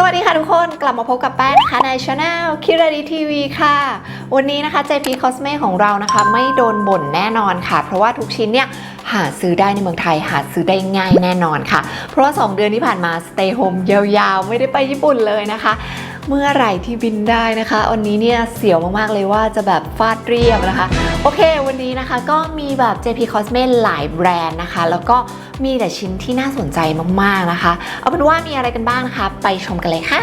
สวัสดีค่ะทุกคนกลับมาพบกับแป้งนะคะในช anel คิราดีทีวีค่ะ วันนี้นะคะ JP Cosme ของเรานะคะ ไม่โดนบ่นแน่นอนค่ะ เพราะว่าทุกชิ้นเนี่ยหาซื้อได้ในเมืองไทยหาซื้อได้ง่ายแน่นอนค่ะ เพราะว่า 2 เดือนที่ผ่านมา stay home ยาวๆ ไม่ได้ไปญี่ปุ่นเลยนะคะ เมื่อไหร่ที่บินได้นะคะวันนี้เนี่ยเสียวมากๆเลยว่าจะแบบฟาดเรียบนะคะ โอเค วันนี้นะคะก็มีแบบ JP Cosme หลายแบรนด์นะคะ แล้วก็ มีแต่ชิ้นที่น่าสนใจมากๆนะคะ เอาเป็นว่ามีอะไรกันบ้างนะคะ ไปชมกันเลยค่ะ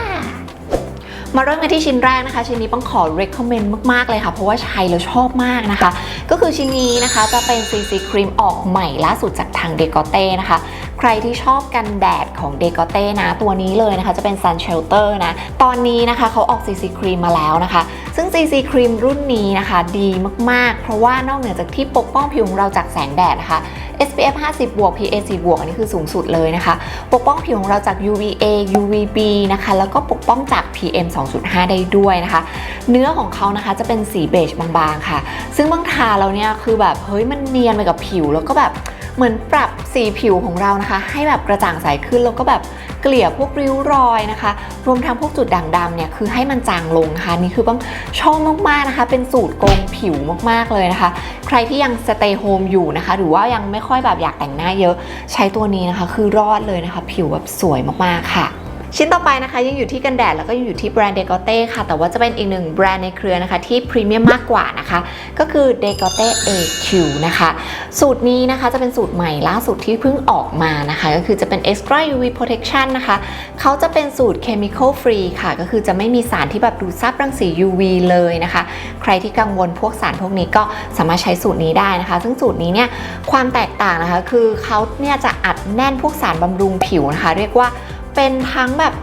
มาเริ่มกันที่ชิ้นแรกนะคะ ชิ้นนี้ต้องขอ recommend มากๆเลยค่ะ เพราะว่าใช้แล้วชอบมากนะคะ ก็คือชิ้นนี้นะคะจะเป็น CC ครีมออกใหม่ล่าสุดจากทาง d e c o t e นะคะใครที่ชอบกันแดดของ d e c o t e นะ ตัวนี้เลยนะคะจะเป็น Sun Shelter นะ ตอนนี้นะคะเขาออก CC Cream มาแล้วนะคะ ซึ่ง CC Cream รุ่นนี้นะคะดีมากๆ เพราะว่านอกเหนือจากที่ปกป้องผิวของเราจากแสงแดดนะคะ SPF 50 บวก PA 4บวกอันนี้คือสูงสุดเลยนะคะ ปกป้องผิวของเราจาก UVA UVB นะคะ แล้วก็ปกป้องจาก PM 2.5 ได้ด้วยนะคะ เนื้อของเขานะคะจะเป็นสีเบจบางๆค่ะ ซึ่งบางทาเราเนี่ยคือแบบ เฮ้ยมันเนียนไปกับผิวแล้วก็แบบเหมือนปรับสีผิวของเรานะคะให้แบบกระจ่างใสขึ้นแล้วก็แบบเกลี่ยพวกริ้วรอยนะคะ รวมทั้งพวกจุดด่างดำเนี่ยคือให้มันจางลงนะคะนี่คือต้องชอบมากๆนะคะ เป็นสูตรโกงผิวมากๆเลยนะคะ ใครที่ยังสเตย์โฮมอยู่นะคะ หรือว่ายังไม่ค่อยแบบอยากแต่งหน้าเยอะ ใช้ตัวนี้นะคะ คือรอดเลยนะคะ ผิวแบบสวยมากๆค่ะ ชิ้นต่อไปนะคะยังอยู่ที่กันแดดแล้วก็ยังอยู่ที่แบรนด์เดก o เต้ค่ะ แต่ว่าจะเป็นอีกหนึ่งแบรนด์ในเครือนะคะ ที่พรีเมียมมากกว่านะคะ ก็คือ d e c o t e AQ นะคะ สูตรนี้นะคะจะเป็นสูตรใหม่ล่าสุดที่เพิ่งออกมานะคะ ก็คือจะเป็น extra UV protection นะคะเขาจะเป็นสูตร chemical free ค่ะ ก็คือจะไม่มีสารที่แบบดูดซับรังสี UV เลยนะคะ ใครที่กังวลพวกสารพวกนี้ก็สามารถใช้สูตรนี้ได้นะคะ ซึ่งสูตรนี้เนี่ยความแตกต่างนะคะ คือเขาเนี่ยจะอัดแน่นพวกสารบำรุงผิวนะคะ เรียกว่า เป็นทั้งแบบ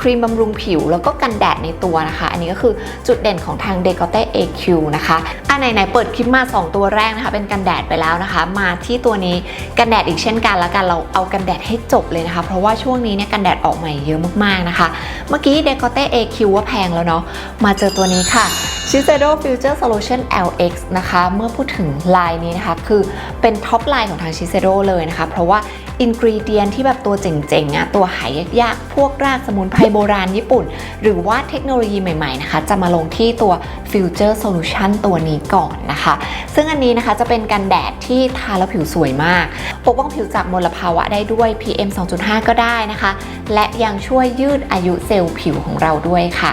ครีมบำรุงผิวแล้วก็กันแดดในตัวนะคะ อันนี้ก็คือจุดเด่นของทาง d e c o t e AQ นะคะอะไหนๆเปิดคลิปมา 2 ตัวแรกนะคะ เป็นกันแดดไปแล้วนะคะ มาที่ตัวนี้กันแดดอีกเช่นกันแล้วกันเราเอากันแดดให้จบเลยนะคะ เพราะว่าช่วงนี้เนี่ยกันแดดออกใหม่เยอะมากๆนะคะ เมื่อกี้ d e c o t e AQ ว่าแพงแล้วเนาะมาเจอตัวนี้ค่ะ Shiseido Future Solution LX นะคะ เมื่อพูดถึงลายนี้นะคะ คือเป็นท็อปไลน์ของทาง Shiseido เลยนะคะ เพราะว่า อินกรีเดียนที่แบบตัวเจ๋งๆอะตัวหายยากๆพวกรากสมุนไพรโบราณญี่ปุ่น หรือว่าเทคโนโลยีใหม่ๆนะคะ จะมาลงที่ตัว Future Solution ตัวนี้ก่อนนะคะ ซึ่งอันนี้นะคะจะเป็นกันแดดที่ทาแล้วผิวสวยมาก ปกป้องผิวจากมลภาวะได้ด้วย PM 2.5 ก็ได้นะคะ และยังช่วยยืดอายุเซลล์ผิวของเราด้วยค่ะ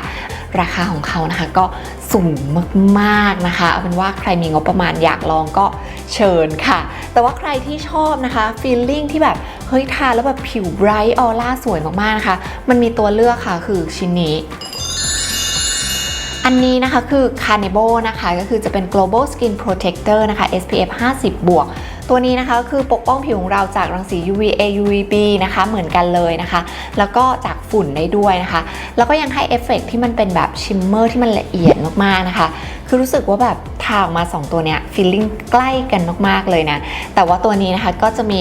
ราคาของเขานะคะก็สูงมากๆนะคะเอาเป็นว่าใครมีงบประมาณอยากลองก็เชิญค่ะ แต่ว่าใครที่ชอบนะคะฟีลลิ่งที่แบบเฮ้ยทาแล้วแบบผิวไบรท์ออร่าสวยมากๆนะคะ มันมีตัวเลือกค่ะคือชิ้นนี้อันนี้นะคะคือ Carnivo นะคะก็คือจะเป็น global skin protector นะคะ SPF 50 บวก ตัวนี้นะคะก็คือปกป้องผิวของเราจากรังสี UVA UVB นะคะเหมือนกันเลยนะคะ แล้วก็จากฝุ่นได้ด้วยนะคะ แล้วก็ยังให้เอฟเฟกต์ที่มันเป็นแบบชิมเมอร์ที่มันละเอียดมากๆนะคะ คือรู้สึกว่าแบบทาออกมา 2 ตัวเนี้ยฟีลลิ่งใกล้กันมากๆเลยนะ แต่ว่าตัวนี้นะคะก็จะมี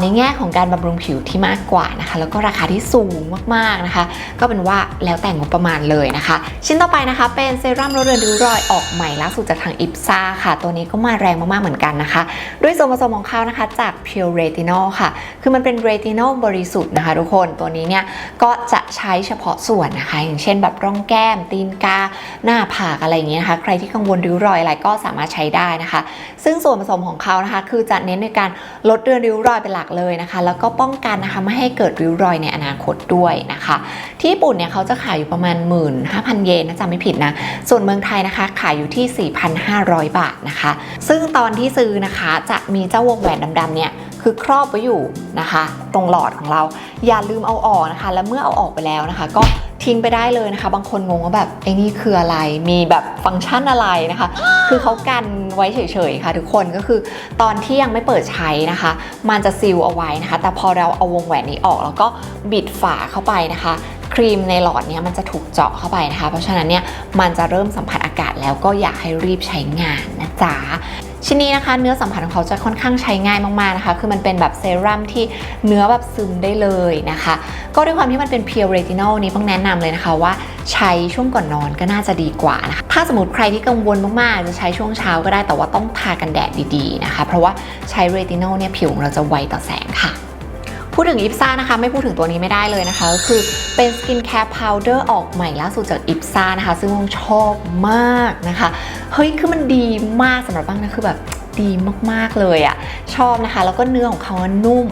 ในแง่ของการบำรุงผิวที่มากกว่านะคะ แล้วก็ราคาที่สูงมากๆนะคะ ก็เป็นว่าแล้วแต่งบประมาณเลยนะคะ ชิ้นต่อไปนะคะ เป็นเซรั่มลดเรือนริ้วรอยออกใหม่ล่าสุดจากทางอิปซ่าค่ะ ตัวนี้ก็มาแรงมากๆเหมือนกันนะคะ ด้วยส่วนผสมของเขานะคะ จาก Pure Retinol ค่ะ คือมันเป็น Retinol บริสุทธิ์นะคะ ทุกคนตัวนี้เนี่ยก็จะใช้เฉพาะส่วนนะคะ อย่างเช่นแบบร่องแก้มตีนกาหน้าผากอะไรอย่างเงี้ยนะคะรที่กังวลริ้วรอยอะไรก็สามารถใช้ได้นะคะ ซึ่งส่วนผสมของเขานะคะคือจะเน้นในการลดเรือนริ้วรอยเป็นหลักเลยนะคะ แล้วก็ป้องกันนะคะไม่ให้เกิดริ้วรอยในอนาคตด้วยนะคะ ที่ญี่ปุ่นเนี่ยเขาจะขายอยู่ประมาณ 15,000 เยนนะจำไม่ผิดนะ ส่วนเมืองไทยนะคะขายอยู่ที่ 4,500 บาทนะคะ ซึ่งตอนที่ซื้อนะคะจะมีเจ้าวงแหวนดำๆเนี่ย คือครอบไว้อยู่นะคะ ตรงหลอดของเรา อย่าลืมเอาออกนะคะ แล้วเมื่อเอาออกไปแล้วนะคะ ก็ทิ้งไปได้เลยนะคะ บางคนงงว่าแบบไอ้นี่คืออะไร มีแบบฟังก์ชันอะไรนะคะ คือเขากันไว้เฉยๆค่ะทุกคนก็คือตอนที่ยังไม่เปิดใช้นะคะ มันจะซีลเอาไว้นะคะ แต่พอเราเอาวงแหวนนี้ออก แล้วก็บิดฝาเข้าไปนะคะครีมในหลอดนี้มันจะถูกเจาะเข้าไปนะคะ เพราะฉะนั้นเนี่ยมันจะเริ่มสัมผัสอากาศแล้วก็อยากให้รีบใช้งานนะจ๊ะ ชิ้นนี้นะคะ เนื้อสัมผัสของเขาจะค่อนข้างใช้ง่ายมากๆนะคะ คือมันเป็นแบบเซรั่มที่เนื้อแบบซึมได้เลยนะคะ ก็ด้วยความที่มันเป็นเพียวเรตินอลนี้ต้องแนะนำเลยนะคะว่าใช้ช่วงก่อนนอนก็น่าจะดีกว่านะคะ ถ้าสมมติใครที่กังวลมากๆ จะใช้ช่วงเช้าก็ได้แต่ว่าต้องทากันแดดดีๆนะคะ เพราะว่าใช้เรติโนลเนี่ยผิวของเราจะไวต่อแสงค่ะ พูดถึงอิปซ่านะคะ ไม่พูดถึงตัวนี้ไม่ได้เลยนะคะ ก็คือเป็นสกินแคร์พาวเดอร์ออกใหม่ล่าสุดจากอิปซ่านะคะ ซึ่งชอบมากนะคะ เฮ้ย คือมันดีมากสำหรับบ้างนะคือแบบ ดีมากๆเลยอะชอบนะคะ แล้วก็เนื้อของเขานุ่ม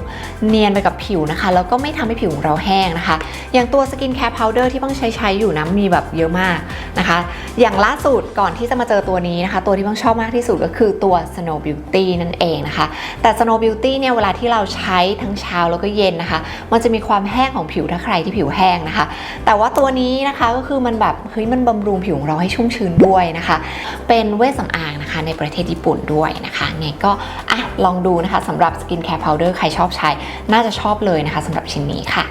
เนียนไปกับผิวนะคะ แล้วก็ไม่ทำให้ผิวของเราแห้งนะคะ อย่างตัวสกินแคร์พาวเดอร์ที่บ้างใช้ใช้อยู่นะมีแบบเยอะมากนะคะ อย่างล่าสุดก่อนที่จะมาเจอตัวนี้นะคะ ตัวที่บ้างชอบมากที่สุดก็คือตัว Snow Beauty นั่นเองนะคะ แต่ Snow Beauty เนี่ยเวลาที่เราใช้ทั้งเช้าแล้วก็เย็นนะคะ มันจะมีความแห้งของผิวถ้าใครที่ผิวแห้งนะคะ แต่ว่าตัวนี้นะคะก็คือมันแบบเฮ้ยมันบำรุงผิวของเราให้ชุ่มชื้นด้วยนะคะ เป็นเวชสำอาง นะคะในประเทศญี่ปุ่นด้วยนะคะไงก็อะลองดูนะคะสำหรับ Skin Care Powder ใครชอบใช้ น่าจะชอบเลยนะคะสำหรับชิ้นนี้ค่ะ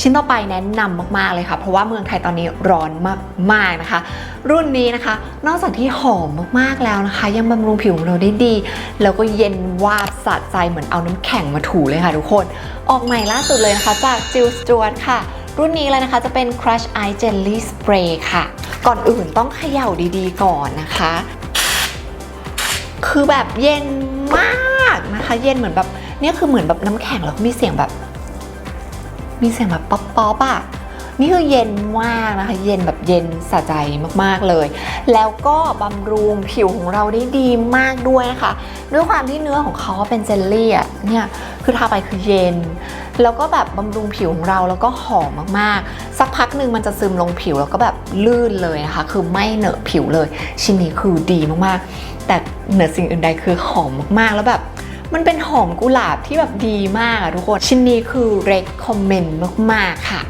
ชิ้นต่อไปแนะนำมาก ๆ เลยค่ะ เพราะว่าเมืองไทยตอนนี้ร้อนมาก ๆ นะคะ รุ่นนี้นะคะ นอกจากที่หอมมาก ๆ แล้วนะคะ ยังบำรุงผิวของเราได้ดี แล้วก็เย็นวาบสะใจเหมือนเอาน้ำแข็งมาถูเลยค่ะทุกคน ออกใหม่ล่าสุดเลยนะคะ จาก Jill Stewart ค่ะรุ่นนี้เลยนะคะจะเป็น Crush Eye Jelly Spray ค่ะ ก่อนอื่นต้องเขย่าดีๆ ก่อนนะคะ คือแบบเย็นมากนะคะ เย็นเหมือนแบบเนี่ยคือเหมือนแบบน้ำแข็งแล้วมีเสียงแบบ มีเสียงแบบป๊อปป๊อปอะ นี่คือเย็นมากนะคะ เย็นแบบเย็นสะใจมากๆเลย แล้วก็บำรุงผิวของเราได้ดีมากด้วยนะคะ ด้วยความที่เนื้อของเขาเป็นเจลลี่อะเนี่ยคือทาไปคือเย็น แล้วก็แบบบำรุงผิวของเราแล้วก็หอมมากๆ สักพักหนึ่งมันจะซึมลงผิวแล้วก็แบบลื่นเลยนะคะ คือไม่เหนอะผิวเลย ชิ้นนี้คือดีมากๆ แต่เหนือสิ่งอื่นใดคือหอมมากๆแล้วแบบมันเป็นหอมกุหลาบที่แบบดีมากอะทุกคน ชิ้นนี้คือ recommend มาก ๆ ค่ะ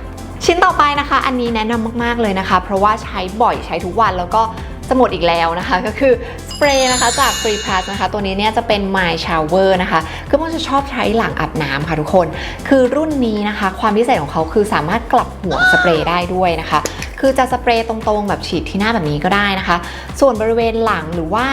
ชิ้นต่อไปนะคะ อันนี้แนะนำมากๆเลยนะคะ เพราะว่าใช้บ่อยใช้ทุกวันแล้วก็จะหมดอีกแล้วนะคะ ก็คือสเปรย์นะคะจาก Free Plus นะคะ ตัวนี้เนี่ยจะเป็น My Shower นะคะ คือมันจะชอบใช้หลังอาบน้ำค่ะทุกคน คือรุ่นนี้นะคะ ความพิเศษของเขาคือสามารถกลับหัวสเปรย์ได้ด้วยนะคะ คือจะสเปรย์ตรงๆ แบบฉีดที่หน้าแบบนี้ก็ได้นะคะ ส่วนบริเวณหลังหรือว่า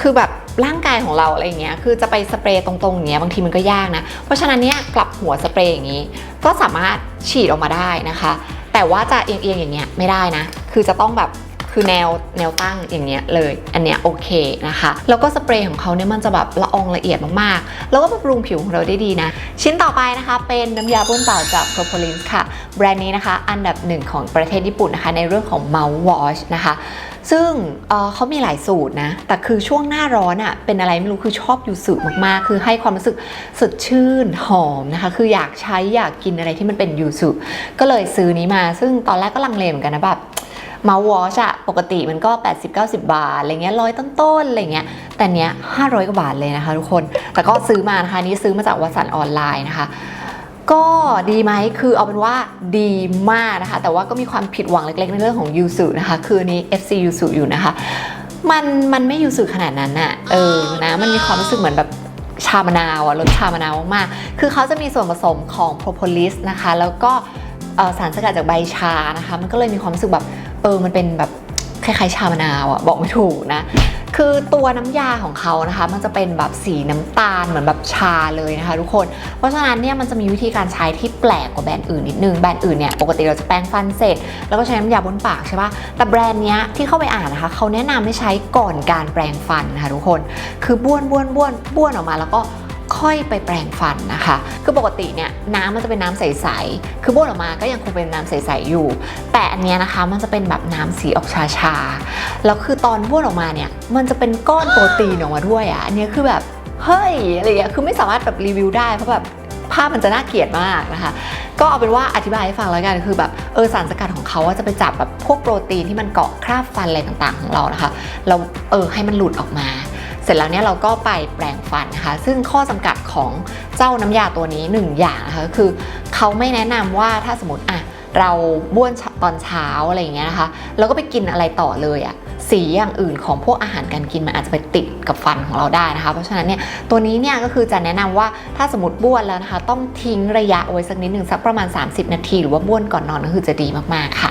คือแบบ ร่างกายของเราอะไรอย่างเงี้ยคือจะไปสเปรย์ตรงๆอย่างเงี้ยบางทีมันก็ยากนะ เพราะฉะนั้นเนี่ยกลับหัวสเปรย์อย่างนี้ ก็สามารถฉีดออกมาได้นะคะ แต่ว่าจะเอียงๆอย่างเงี้ยไม่ได้นะ คือจะต้องแบบ คือแนวแนวตั้งอย่างเงี้ยเลย อันเนี้ยโอเคนะคะ แล้วก็สเปรย์ของเขาเนี่ยมันจะแบบละอองละเอียดมากๆ แล้วก็บำรุงผิวของเราได้ดีนะ ชิ้นต่อไปนะคะ เป็นน้ำยาบ้วนปากจาก Propolis ค่ะ แบรนด์นี้นะคะ อันดับหนึ่งของประเทศญี่ปุ่นนะคะ ในเรื่องของ mouth wash นะคะซึ่งเออเขามีหลายสูตรนะ แต่คือช่วงหน้าร้อนอะ่ะ เป็นอะไรไม่รู้ คือชอบยูสุมากๆ คือให้ความรู้สึกสดชื่น หอมนะคะ คืออยากใช้อยากกินอะไรที่มันเป็นยูสุก็เลยซื้อนี้มา ซึ่งตอนแรกก็ลังเลเหมือนกันนะแบบ มาวอชอะปกติมันก็ 80-90 บาทอะไรเงี้ยร้อยต้นๆอะไรเงี้ยแต่เนี้ย500 กว่าบาทเลยนะคะทุกคน แต่ก็ซื้อมานะคะนี่ซื้อมาจากวัสันออนไลน์นะคะก็ดีไหมคือเอาเป็นว่าดีมากนะคะ แต่ว่าก็มีความผิดหวังเล็กๆ ในเรื่องของยูสุนะคะ คือนี้ FC ยูสุอยู่นะคะ มันมันไม่ยูสุขนาดนั้นอะเออนะมันมีความรู้สึกเหมือนแบบชามะนาวอะรสชามะนาวมากๆคือเขาจะมีส่วนผสมของ propolis นะคะ แล้วก็สารสกัดจากใบชานะคะ มันก็เลยมีความรู้สึกแบบ เออมันเป็นแบบคล้ายๆชามะนาวอะบอกไม่ถูกนะ คือตัวน้ำยาของเขานะคะ มันจะเป็นแบบสีน้ำตาลเหมือนแบบชาเลยนะคะ ทุกคน เพราะฉะนั้นเนี่ยมันจะมีวิธีการใช้ที่แปลกกว่าแบรนด์อื่นนิดนึง แบรนด์อื่นเนี่ยปกติเราจะแปรงฟันเสร็จ แล้วก็ใช้น้ำยาบนปากใช่ปะแต่แบรนด์เนี้ยที่เข้าไปอ่านนะคะเขาแนะนำให้ใช้ก่อนการแปรงฟันนะคะทุกคน คือบ้วนบ้วนบ้วนบ้วนออกมาแล้วก็ ค่อยไปแปรงฟันนะคะ คือปกติเนี่ยน้ำมันจะเป็นน้ำใสๆ คือบ้วนออกมาก็ยังคงเป็นน้ำใสๆอยู่ แต่อันเนี้ยนะคะมันจะเป็นแบบน้ำสีออกชาชาๆแล้วคือตอนบ้วนออกมาเนี่ยมันจะเป็นก้อนโปรตีนออกมาด้วยอะ อันเนี้ยคือแบบเฮ้ยอะไรอย่างเงี้ย คือไม่สามารถแบบรีวิวได้เพราะแบบภาพมันจะน่าเกลียดมากนะคะ ก็เอาเป็นว่าอธิบายให้ฟังแล้วกันคือแบบเออสารสกัดของเขาจะไปจับแบบพวกโปรตีนที่มันเกาะคราบฟันอะไรต่างๆ ของเรานะคะ เราเออให้มันหลุดออกมา สร็จแล้วเนี่ยเราก็ไปแปรงฟันนะคะซึ่งข้อจำกัดของเจ้าน้ำยาตัวนี้หนึ่งอย่างนะคะคือเขาไม่แนะนำว่าถ้าสมมติอะเราบ้วนตอนเช้าอะไรอย่างเงี้ยนะคะแล้วก็ไปกินอะไรต่อเลยอะสีอย่างอื่นของพวกอาหารการกินมันอาจจะไปติดกับฟันของเราได้นะคะ เพราะฉะนั้นเนี่ยตัวนี้เนี่ยก็คือจะแนะนำว่าถ้าสมมติบ้วนแล้วนะคะ ต้องทิ้งระยะเอาไว้สักนิดหนึ่งสักประมาณ 30 นาที หรือว่าบ้วนก่อนนอนก็คือจะดีมากๆค่ะ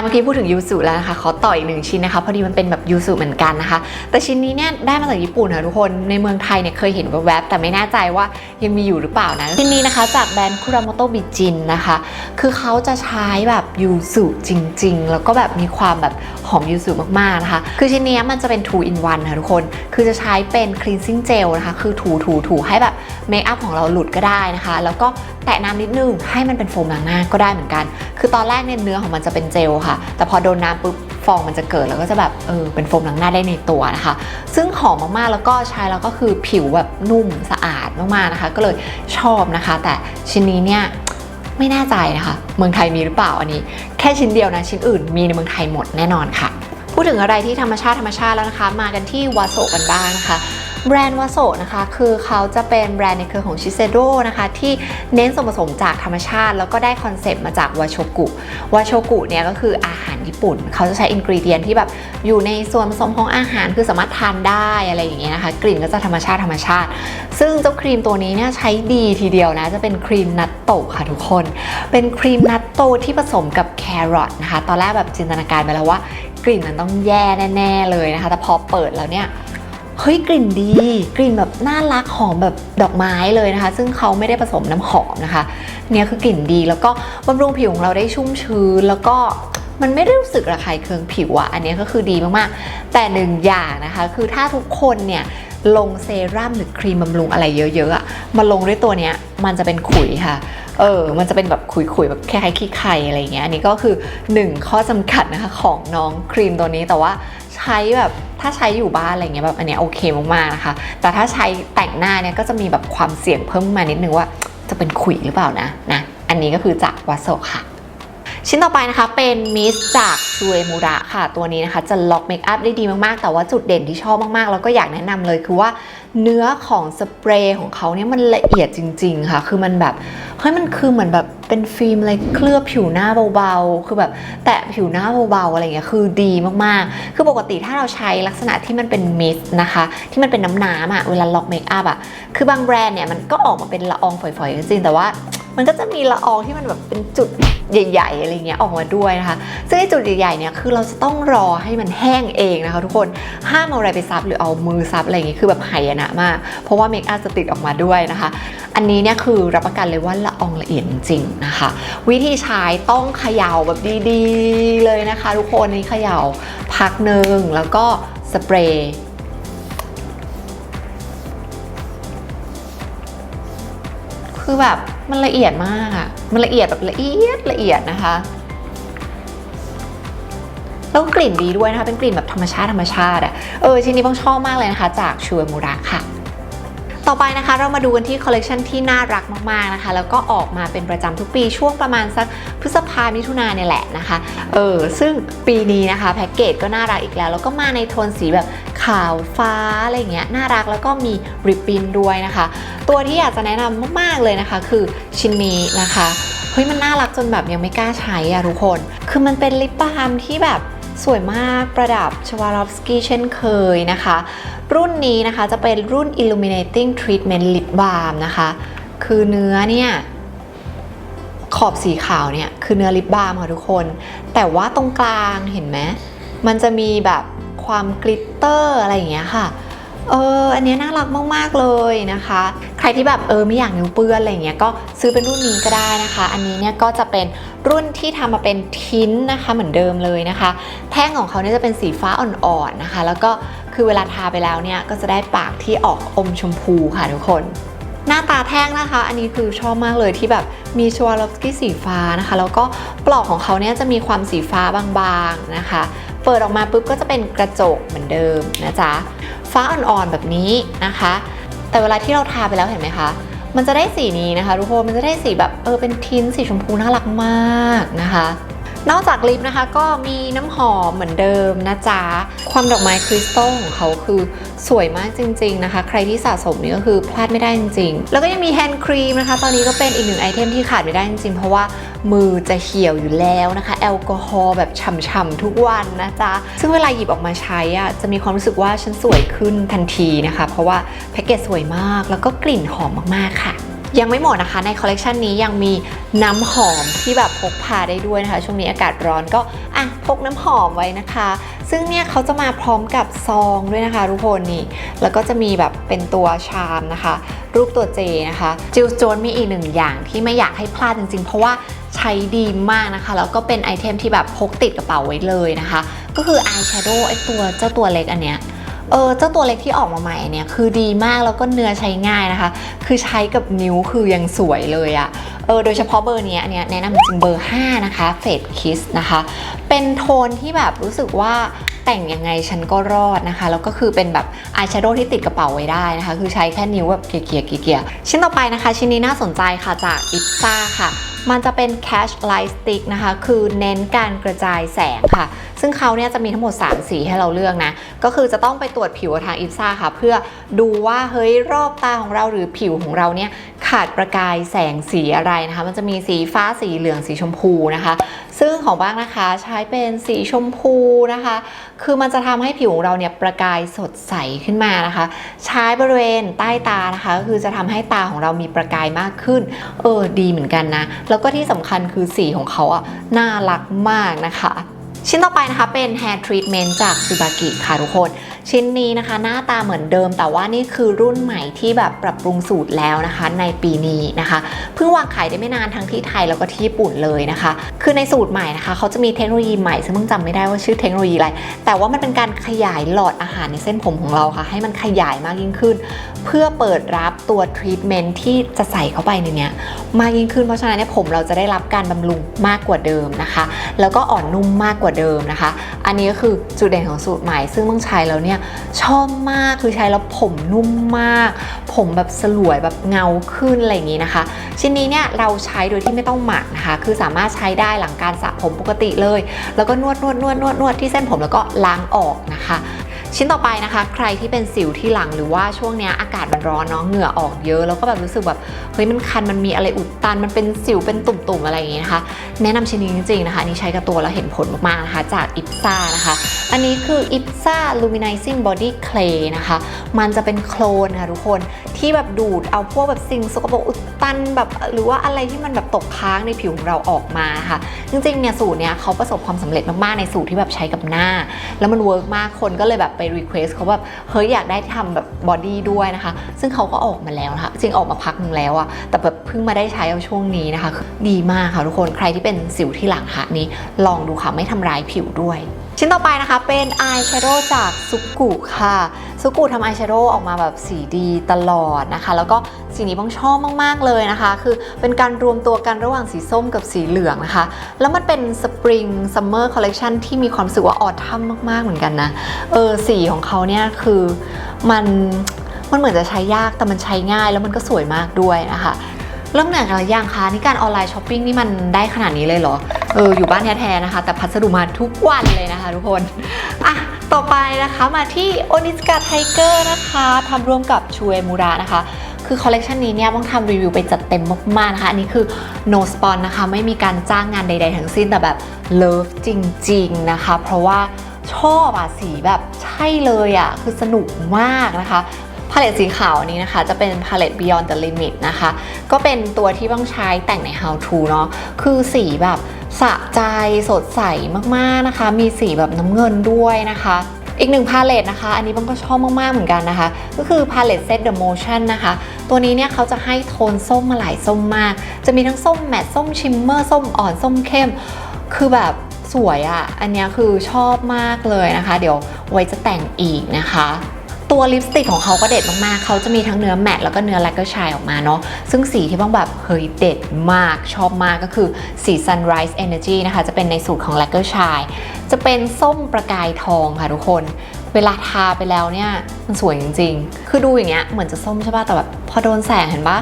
เมื่อกี้พูดถึงยูสุแล้วนะคะขอต่ออีกหนึ่งชิ้นนะคะพอดีมันเป็นแบบยูสุเหมือนกันนะคะ แต่ชิ้นนี้เนี่ยได้มาจากญี่ปุ่นค่ะทุกคนในเมืองไทยเนี่ยเคยเห็นแวบๆแต่ไม่แน่ใจว่ายังมีอยู่หรือเปล่านะชิ้นนี้นะคะจากแบรนด์คุราโมโตบิจินนะคะ คือเขาจะใช้แบบยูสุจริง ๆ แล้วก็แบบมีความแบบหอมยูสุมากๆนะคะ คือชิ้นนี้มันจะเป็น2 in 1ค่ะทุกคน คือจะใช้เป็น cleansing gel นะคะ คือถูถูถูให้แบบ เมคอัพของเราหลุดก็ได้นะคะ แล้วก็แตะน้ำนิดนึงให้มันเป็นโฟมล้างหน้าก็ได้เหมือนกัน คือตอนแรกเนี่ยเนื้อของมันจะเป็นเจลค่ะ แต่พอโดนน้ำปุ๊บฟองมันจะเกิดแล้วก็จะแบบเออเป็นโฟมล้างหน้าได้ในตัวนะคะ ซึ่งหอมมากๆแล้วก็ใช้แล้วก็คือผิวแบบนุ่มสะอาดมากๆนะคะ ก็เลยชอบนะคะ แต่ชิ้นนี้เนี่ยไม่แน่ใจนะคะ เมืองไทยมีหรือเปล่าอันนี้ แค่ชิ้นเดียวนะชิ้นอื่นมีในเมืองไทยหมดแน่นอนค่ะ พูดถึงอะไรที่ธรรมชาติธรรมชาติแล้วนะคะ มากันที่วาโซกันบ้างนะคะ แบรนด์วาโซนะคะ คือเขาจะเป็นแบรนด์ในเครือของชิเซโดนะคะที่เน้นส่วนผสมจากธรรมชาติ แล้วก็ได้คอนเซปต์มาจากวาโชกุวาโชกุเนี่ยก็คืออาหารญี่ปุ่น เขาจะใช้อินกรีเดียนที่แบบอยู่ในส่วนผสมของอาหารคือสามารถทานได้อะไรอย่างเงี้ยนะคะกลิ่นก็จะธรรมชาติธรรมชาติ ซึ่งเจ้าครีมตัวนี้เนี่ยใช้ดีทีเดียวนะจะเป็นครีมนัตโตะค่ะทุกคน เป็นครีมนัตโตะที่ผสมกับแครอทนะคะตอนแรกแบบจินตนาการไปแล้วว่ากลิ่นมันต้องแย่แน่ ๆ เลยนะคะ แต่พอเปิดแล้วเนี่ย เฮ้ยกลิ่นดี กลิ่นแบบน่ารักหอมแบบดอกไม้เลยนะคะ ซึ่งเขาไม่ได้ผสมน้ำหอมนะคะเนี่ยคือกลิ่นดีแล้วก็บำรุงผิวของเราได้ชุ่มชื้นแล้วก็มันไม่ได้รู้สึกระคายเคืองผิวอะอันนี้ก็คือดีมากๆ แต่หนึ่งอย่างนะคะ คือถ้าทุกคนเนี่ยลงเซรั่มหรือครีมบำรุงอะไรเยอะๆอะมาลงด้วยตัวเนี้ยมันจะเป็นขุยค่ะ เออ มันจะเป็นแบบขุยๆแบบคล้ายๆขี้ไข่อะไรเงี้ย อันนี้ก็คือ 1 ข้อจำกัดนะคะของน้องครีมตัวนี้แต่ว่า ใช้แบบถ้าใช้อยู่บ้านอะไรเงี้ยแบบอันเนี้ยโอเคมากๆนะคะ แต่ถ้าใช้แต่งหน้าเนี่ยก็จะมีแบบความเสี่ยงเพิ่มมานิดนึงว่าจะเป็นขุยหรือเปล่านะนะอันนี้ก็คือจากวัสโซค่ะชิ้นต่อไปนะคะเป็นมิสจากซูเอมูระค่ะ ตัวนี้นะคะจะล็อกเมคอัพได้ดีมากๆ แต่ว่าจุดเด่นที่ชอบมากๆ แล้วก็อยากแนะนำเลยคือว่า เนื้อของสเปรย์ของเขาเนี่ยมันละเอียดจริง ๆ ค่ะ คือมันแบบเฮ้ยมันคือเหมือนแบบเป็นฟิล์มอะไรเคลือบผิวหน้าเบาๆ คือแบบแตะผิวหน้าเบาๆอะไรเงี้ยคือดีมากๆ คือปกติถ้าเราใช้ลักษณะที่มันเป็นมิสนะคะ ที่มันเป็นน้ำๆอะเวลาล็อกเมคอัพอะคือบางแบรนด์เนี่ยมันก็ออกมาเป็นละอองฝอยๆก็จริงแต่ว่า มันก็จะมีละอองที่มันแบบเป็นจุดใหญ่ๆอะไรเงี้ยออกมาด้วยนะคะ ซึ่งไอ้จุดใหญ่ๆเนี่ยคือเราจะต้องรอให้มันแห้งเองนะคะทุกคนห้ามเอาอะไรไปซับหรือเอามือซับอะไรอย่างงี้คือแบบหายนะมาก เพราะว่าเมคอัพจะติดออกมาด้วยนะคะ อันนี้เนี่ยคือรับประกันเลยว่าละอองละเอียดจริงนะคะ วิธีใช้ต้องเขย่าแบบดีๆเลยนะคะ ทุกคนนี่เขย่าพักหนึ่งแล้วก็สเปรย์คือแบบ มันละเอียดมากอะมันละเอียดแบบละเอียดละเอียดนะคะแล้วกลิ่นดีด้วยนะคะ เป็นกลิ่นแบบธรรมชาติธรรมชาติอะเออชิ้นนี้บ้องชอบมากเลยนะคะ จากชูเอมูระค่ะ ต่อไปนะคะเรามาดูกันที่คอลเลกชันที่น่ารักมากๆนะคะ แล้วก็ออกมาเป็นประจำทุกปีช่วงประมาณสักพฤษภามิถุนาเนี่ยแหละนะคะเออซึ่งปีนี้นะคะแพ็กเกจก็น่ารักอีกแล้ว แล้วก็มาในโทนสีแบบขาวฟ้าอะไรเงี้ยน่ารักแล้วก็มีริบบิ้นด้วยนะคะ ตัวที่อยากจะแนะนำมากๆเลยนะคะ คือชิ้นนี้นะคะเฮ้ยมันน่ารักจนแบบยังไม่กล้าใช้อะทุกคน คือมันเป็นลิปบาล์มที่แบบสวยมากประดับชวารอฟสกี้เช่นเคยนะคะ รุ่นนี้นะคะจะเป็นรุ่น Illuminating Treatment Lip Balm นะคะ คือเนื้อเนี่ยขอบสีขาวเนี่ยคือเนื้อลิปบาล์มค่ะทุกคน แต่ว่าตรงกลางเห็นไหมมันจะมีแบบความกลิตเตอร์อะไรอย่างเงี้ยค่ะ เอออันนี้น่ารักมาก ๆ เลยนะคะ ใครที่แบบเออไม่อยากนิ้วเปื้อนอะไรอย่างเงี้ยก็ซื้อเป็นรุ่นนี้ก็ได้นะคะ อันนี้เนี่ยก็จะเป็นรุ่นที่ทำมาเป็นทิ้นนะคะเหมือนเดิมเลยนะคะ แท่งของเขาเนี่ยจะเป็นสีฟ้าอ่อนๆนะคะ แล้วก็ คือเวลาทาไปแล้วเนี่ยก็จะได้ปากที่ออกอมชมพูค่ะทุกคน หน้าตาแท่งนะคะ อันนี้คือชอบมากเลยที่แบบมีชวาลอฟสกี้สีฟ้านะคะ แล้วก็ปลอกของเขาเนี่ยจะมีความสีฟ้าบางๆนะคะ เปิดออกมาปุ๊บก็จะเป็นกระจกเหมือนเดิมนะจ๊ะฟ้าอ่อนๆแบบนี้นะคะ แต่เวลาที่เราทาไปแล้วเห็นไหมคะมันจะได้สีนี้นะคะทุกคนมันจะได้สีแบบเออเป็นทินสีชมพูน่ารักมากนะคะ นอกจากลิปนะคะก็มีน้ำหอมเหมือนเดิมนะจ๊ะ ความดอกไม้คริสตัลของเขาคือสวยมากจริง ๆนะคะ ใครที่สะสมนี่ก็คือพลาดไม่ได้จริง ๆ แล้วก็ยังมีแฮนด์ครีมนะคะ ตอนนี้ก็เป็นอีกหนึ่งไอเทมที่ขาดไม่ได้จริง ๆ เพราะว่ามือจะเหี่ยวอยู่แล้วนะคะ แอลกอฮอล์แบบฉ่ำๆทุกวันนะจ๊ะ ซึ่งเวลาหยิบออกมาใช้อะจะมีความรู้สึกว่าฉันสวยขึ้นทันทีนะคะ เพราะว่าแพ็กเกจสวยมากแล้วก็กลิ่นหอมมากๆค่ะ ยังไม่หมดนะคะในคอลเลกชันนี้ยังมีน้ำหอมที่แบบพกพาได้ด้วยนะคะ ช่วงนี้อากาศร้อนก็อะพกน้ำหอมไว้นะคะ ซึ่งเนี่ยเขาจะมาพร้อมกับซองด้วยนะคะทุกคนนี่แล้วก็จะมีแบบเป็นตัวชามนะคะ รูปตัวเจนะคะ จิลโจนมีอีกหนึ่งอย่างที่ไม่อยากให้พลาดจริงๆ เพราะว่าใช้ดีมากนะคะ แล้วก็เป็นไอเทมที่แบบพกติดกระเป๋าไว้เลยนะคะ ก็คืออายแชโดว์ไอตัวเจ้าตัวเล็กอันเนี้ย เออเจ้าตัวเล็กที่ออกมาใหม่เนี่ยคือดีมากแล้วก็เนื้อใช้ง่ายนะคะ คือใช้กับนิ้วคือยังสวยเลยอะ เออโดยเฉพาะเบอร์นี้อันเนี้ยแนะนำจริงเบอร์ 5 นะคะเฟดคิสนะคะ เป็นโทนที่แบบรู้สึกว่าแต่งยังไงฉันก็รอดนะคะ แล้วก็คือเป็นแบบอายแชโดว์ที่ติดกระเป๋าไว้ได้นะคะ คือใช้แค่นิ้วแบบเกียร์เกียร์ๆชิ้นต่อไปนะคะ ชิ้นนี้น่าสนใจค่ะจากอิปซ่าค่ะมันจะเป็น Cash Light Stick นะคะ คือเน้นการกระจายแสงค่ะ ซึ่งเขาเนี่ยจะมีทั้งหมด 3 สีให้เราเลือกนะ ก็คือจะต้องไปตรวจผิวทางอิฟซ่าค่ะ เพื่อดูว่าเฮ้ยรอบตาของเราหรือผิวของเราเนี่ยขาดประกายแสงสีอะไรนะคะมันจะมีสีฟ้าสีเหลืองสีชมพูนะคะ ซึ่งของบ้างนะคะใช้เป็นสีชมพูนะคะ คือมันจะทำให้ผิวของเราเนี่ยประกายสดใสขึ้นมานะคะ ใช้บริเวณใต้ตานะคะก็คือจะทำให้ตาของเรามีประกายมากขึ้นเออดีเหมือนกันนะ แล้วก็ที่สำคัญคือสีของเขาอะน่ารักมากนะคะ ชิ้นต่อไปนะคะเป็น hair treatment จากซูบากิค่ะทุกคนชิ้นนี้นะคะ หน้าตาเหมือนเดิม แต่ว่านี่คือรุ่นใหม่ที่แบบปรับปรุงสูตรแล้วนะคะ ในปีนี้นะคะเพิ่งวางขายได้ไม่นานทั้งที่ไทยแล้วก็ที่ญี่ปุ่นเลยนะคะ คือในสูตรใหม่นะคะเขาจะมีเทคโนโลยีใหม่ซึ่งมึงจำไม่ได้ว่าชื่อเทคโนโลยีอะไร แต่ว่ามันเป็นการขยายหลอดอาหารในเส้นผมของเราค่ะ ให้มันขยายมากยิ่งขึ้น เพื่อเปิดรับตัวทรีทเมนต์ที่จะใส่เข้าไปในเนี้ยมากยิ่งขึ้นเพราะฉะนั้นเนี่ยผมเราจะได้รับการบำรุงมากกว่าเดิมนะคะ แล้วก็อ่อนนุ่มมากกว่าเดิมนะคะ อันนี้ก็คือจุดเด่นของสูตรใหม่ซึ่งต้องใช้แล้วเนี่ยชอบมากคือใช้แล้วผมนุ่มมาก ผมแบบสลวยแบบเงาขึ้นอะไรอย่างนี้นะคะ ชิ้นนี้เนี่ยเราใช้โดยที่ไม่ต้องหมักนะคะ คือสามารถใช้ได้หลังการสระผมปกติเลย แล้วก็นวดนวดนวดนวดนวดที่เส้นผมแล้วก็ล้างออกนะคะ ชิ้นต่อไปนะคะ ใครที่เป็นสิวที่หลังหรือว่าช่วงเนี้ยอากาศมันร้อนเนาะเหงื่อออกเยอะแล้วก็แบบรู้สึกแบบเฮ้ยมันคันมันมีอะไรอุดตัน มันเป็นสิวเป็นตุ่มๆอะไรอย่างงี้นะคะ แนะนำชิ้นนี้จริงๆนะคะนี่ใช้กับตัวแล้วเห็นผลมากๆนะคะจากอิปซ่านะคะ อันนี้คือ IPSA Luminizing Body Clay นะคะ มันจะเป็นโคลนค่ะทุกคนที่แบบดูดเอาพวกแบบสิ่งสกปรกอุดตันแบบหรือว่าอะไรที่มันแบบตกค้างในผิวของเราออกมาค่ะ จริงๆเนี่ยสูตรเนี้ยเขาประสบความสำเร็จมากๆในสูตรที่แบบใช้กับหน้า แล้วมันเวิร์กมากคนก็เลยแบบไปรีเควสเขาแบบเฮ้ยอยากได้ทำแบบบอดี้ด้วยนะคะ ซึ่งเขาก็ออกมาแล้วนะคะจริงออกมาพักหนึ่งแล้วอะแต่แบบเพิ่งมาได้ใช้เอาช่วงนี้นะคะ ดีมากค่ะทุกคนใครที่เป็นสิวที่หลังค่ะนี้ลองดูค่ะไม่ทำร้ายผิวด้วย ชิ้นต่อไปนะคะเป็นอายแชโดว์จากซุกุค่ะ ซุกุทำอายแชโดว์ออกมาแบบสีดีตลอดนะคะ แล้วก็สีนี้บ้องชอบมาก ๆ เลยนะคะ คือเป็นการรวมตัวกันระหว่างสีส้มกับสีเหลืองนะคะ แล้วมันเป็นสปริงซัมเมอร์คอลเล t ชันที่มีความรู้สึกว่าออทัมมาก ๆ เหมือนกันนะ เออ สีของเขาเนี่ยคือมันมันเหมือนจะใช้ยากแต่มันใช้ง่ายแล้วมันก็สวยมากด้วยนะคะ เริ่มเหนื่อยกันหรือยังคะนี่การออนไลน์ช้อปปิ้งนี่มันได้ขนาดนี้เลยเหรอ เอออยู่บ้านแท้ๆนะคะ แต่พัสดุมาทุกวันเลยนะคะทุกคน อะ ต่อไปนะคะมาที่โอนิสกาไทเกอร์นะคะทำร่วมกับชูเอมูระนะคะคือคอลเลกชันนี้เนี่ยต้องทำรีวิวไปจัดเต็มมากๆนะคะ อันนี้คือ no spon นะคะ ไม่มีการจ้างงานใด ๆ ทั้งสิ้นแต่แบบ love จริง ๆ นะคะ เพราะว่าชอบอะสีแบบใช่เลยอะคือสนุกมากนะคะพาเลตสีขาวนนี้นะคะ จะเป็นพาเลต Beyond the Limit นะคะ ก็เป็นตัวที่ต้องใช้แต่งใน How to เนาะคือสีแบบ สะใจสดใสมากๆนะคะ มีสีแบบน้ำเงินด้วยนะคะ อีกหนึ่งพาเลตนะคะ อันนี้บ้างก็ชอบมากๆเหมือนกันนะคะ ก็คือพาเลต Set the Motion นนะคะ ตัวนี้เนี่ยเขาจะให้โทนส้มมาหลายส้มมาก จะมีทั้งส้มแมตต์ส้มชิมเมอร์ส้มอ่อนส้มเข้ม คือแบบสวยอะ่ะ อันนี้คือชอบมากเลยนะคะ เดี๋ยวไว้จะแต่งอีกนะคะ ตัวลิปสติกของเขาก็เด็ดมากๆ เขาจะมีทั้งเนื้อแมตต์แล้วก็เนื้อแลกเกอร์ชายออกมาเนาะ ซึ่งสีที่บ้างแบบเฮ้ยเด็ดมากชอบมากก็คือสี Sunrise Energy นะคะ จะเป็นในสูตรของแลกเกอร์ชายจะเป็นส้มประกายทองค่ะทุกคน เวลาทาไปแล้วเนี่ย มันสวยจริง ๆ คือดูอย่างเงี้ยเหมือนจะส้มใช่ป่ะแต่แบบพอโดนแสงเห็นปะ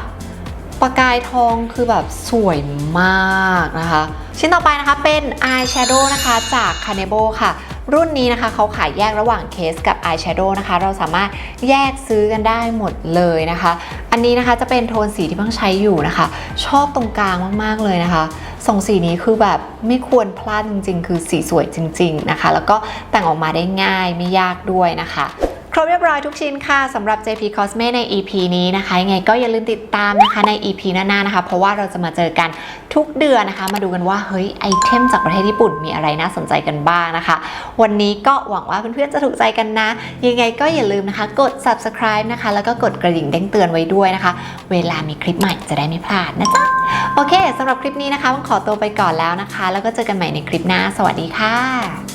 ประกายทองคือแบบสวยมากนะคะ ชิ้นต่อไปนะคะเป็น Eyeshadow นะคะจาก c a n e b o ค่ะ รุ่นนี้นะคะเขาขายแยกระหว่างเคสกับ Eyeshadow นะคะ เราสามารถแยกซื้อกันได้หมดเลยนะคะ อันนี้นะคะจะเป็นโทนสีที่เพิ่งใช้อยู่นะคะ ชอบตรงกลางมากๆเลยนะคะสองสีนี้คือแบบไม่ควรพลาดจริงๆ คือสีสวยจริง ๆนะคะ แล้วก็แต่งออกมาได้ง่ายไม่ยากด้วยนะคะ ครบเรียบร้อยทุกชิ้นค่ะสำหรับ JP Cosme ใน EP นี้นะคะยังไงก็อย่าลืมติดตามนะคะใน EP หน้าๆนะคะ เพราะว่าเราจะมาเจอกันทุกเดือนนะคะ มาดูกันว่าเฮ้ยไอเทมจากประเทศญี่ปุ่นมีอะไรน่าสนใจกันบ้างนะคะ วันนี้ก็หวังว่าเพื่อนๆจะถูกใจกันนะ ยังไงก็อย่าลืมนะคะ กด subscribe นะคะ แล้วก็กดกระดิ่งแจ้งเตือนไว้ด้วยนะคะ เวลามีคลิปใหม่จะได้ไม่พลาดนะจ๊ะโอเคสำหรับคลิปนี้นะคะต้องขอตัวไปก่อนแล้วนะคะ แล้วก็เจอกันใหม่ในคลิปหน้า สวัสดีค่ะ